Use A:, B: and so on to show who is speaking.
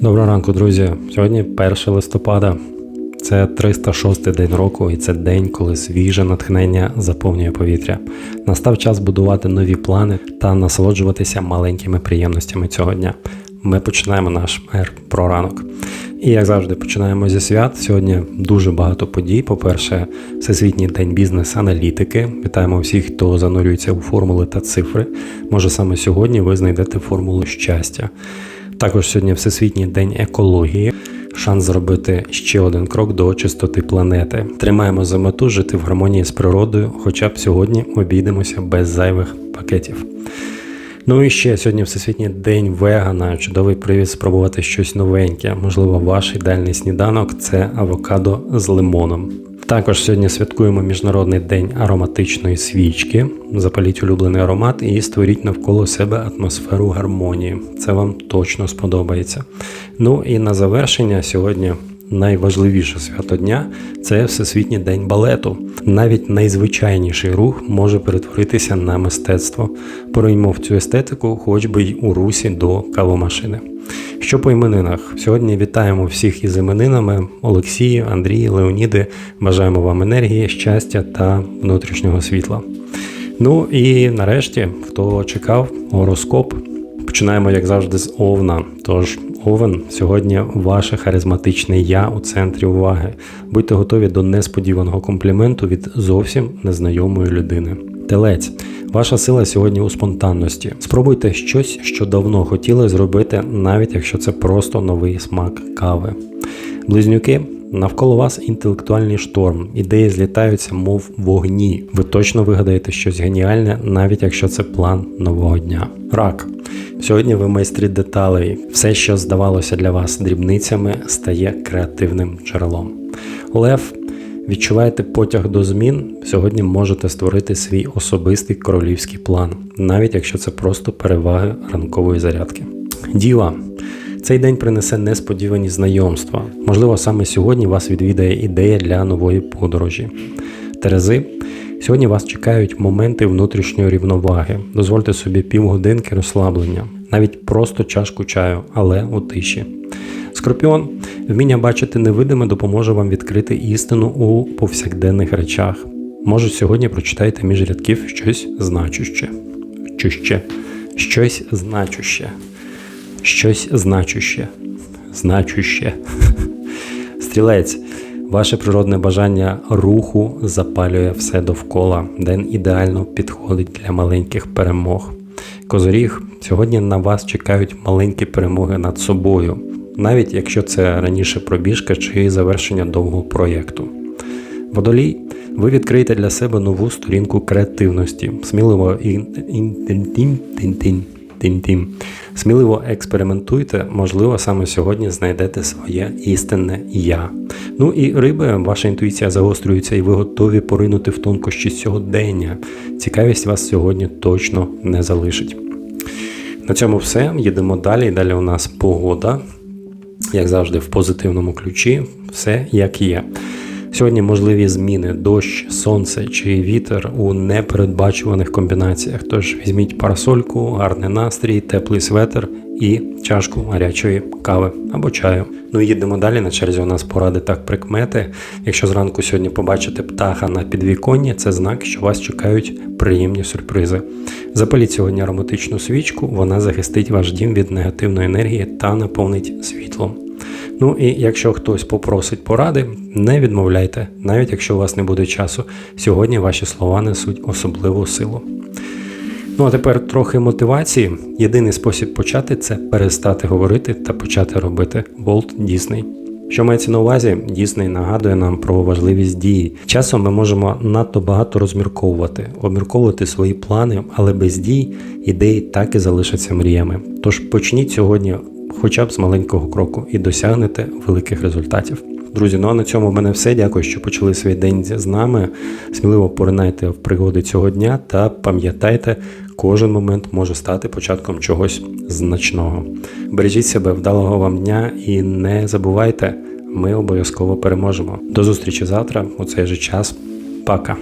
A: Доброго ранку, друзі. Сьогодні 1 листопада. Це 306 день року, і це день, коли свіже натхнення заповнює повітря. Настав час будувати нові плани та насолоджуватися маленькими приємностями цього дня. Ми починаємо наш ер про ранок. І як завжди, починаємо зі свят. Сьогодні дуже багато подій. По-перше, Всесвітній день бізнес-аналітики. Вітаємо всіх, хто занурюється у формули та цифри. Може саме сьогодні ви знайдете формулу щастя. Також сьогодні Всесвітній день екології. Шанс зробити ще один крок до чистоти планети. Тримаємо за мету жити в гармонії з природою, хоча б сьогодні обійдемося без зайвих пакетів. Ну і ще сьогодні Всесвітній день вегана. Чудовий привід спробувати щось новеньке. Можливо, ваш ідеальний сніданок це авокадо з лимоном. Також сьогодні святкуємо Міжнародний день ароматичної свічки. Запаліть улюблений аромат і створіть навколо себе атмосферу гармонії. Це вам точно сподобається. Ну і на завершення сьогодні. Найважливіше свято дня це Всесвітній день балету. Навіть найзвичайніший рух може перетворитися на мистецтво. Пороймо в цю естетику, хоч би й у русі до кавомашини. Що по іменинах? Сьогодні вітаємо всіх із іменинами Олексію, Андрій, Леоніди. Бажаємо вам енергії, щастя та внутрішнього світла. Ну і нарешті, хто чекав, гороскоп. Починаємо, як завжди, з Овна. Тож, Овен, сьогодні ваше харизматичне я у центрі уваги. Будьте готові до несподіваного компліменту від зовсім незнайомої людини. Телець, ваша сила сьогодні у спонтанності. Спробуйте щось, що давно хотіли зробити, навіть якщо це просто новий смак кави. Близнюки. Навколо вас інтелектуальний шторм, ідеї злітаються, мов вогні. Ви точно вигадаєте щось геніальне, навіть якщо це план нового дня. Рак. Сьогодні ви майстрі деталей. Все, що здавалося для вас дрібницями, стає креативним джерелом. Лев. Відчуваєте потяг до змін, сьогодні можете створити свій особистий королівський план, навіть якщо це просто переваги ранкової зарядки. Діва. Цей день принесе несподівані знайомства. Можливо, саме сьогодні вас відвідає ідея для нової подорожі. Терези. Сьогодні вас чекають моменти внутрішньої рівноваги. Дозвольте собі півгодинки розслаблення, навіть просто чашку чаю, але у тиші. Скорпіон, вміння бачити невидиме допоможе вам відкрити істину у повсякденних речах. Може, сьогодні прочитайте між рядків щось значуще. Чуще. Щось значуще. Щось значуще. Значуще. Стрілець. Ваше природне бажання руху запалює все довкола. День ідеально підходить для маленьких перемог. Козоріг, сьогодні на вас чекають маленькі перемоги над собою, навіть якщо це раніше пробіжка чи завершення довгого проєкту. Водолій, ви відкриєте для себе нову сторінку креативності, сміливо і. Сміливо експериментуйте, можливо, саме сьогодні знайдете своє істинне я. Ну і риби, ваша інтуїція загострюється, і ви готові поринути в тонкощі сьогодення. Цікавість вас сьогодні точно не залишить. На цьому все. Їдемо далі. Далі у нас погода, як завжди, в позитивному ключі, все як є. Сьогодні можливі зміни, дощ, сонце чи вітер у непередбачуваних комбінаціях. Тож візьміть парасольку, гарний настрій, теплий светр і чашку гарячої кави або чаю. Ну і їдемо далі. На черзі у нас поради так прикмети. Якщо зранку сьогодні побачите птаха на підвіконні, це знак, що вас чекають приємні сюрпризи. Запаліть сьогодні ароматичну свічку, вона захистить ваш дім від негативної енергії та наповнить світлом. Ну і якщо хтось попросить поради, не відмовляйте, навіть якщо у вас не буде часу. Сьогодні ваші слова несуть особливу силу. Ну а тепер трохи мотивації. Єдиний спосіб почати це перестати говорити та почати робити. Волт Дісней. Що мається на увазі, Дісней нагадує нам про важливість дії. Часом ми можемо надто багато розмірковувати, обмірковувати свої плани, але без дій ідеї так і залишаться мріями. Тож почніть сьогодні хоча б з маленького кроку і досягнете великих результатів. Друзі, ну а на цьому в мене все. Дякую, що почали свій день з нами. Сміливо поринайте в пригоди цього дня та пам'ятайте, кожен момент може стати початком чогось значного. Бережіть себе, вдалого вам дня і не забувайте, ми обов'язково переможемо. До зустрічі завтра у цей же час. Пока!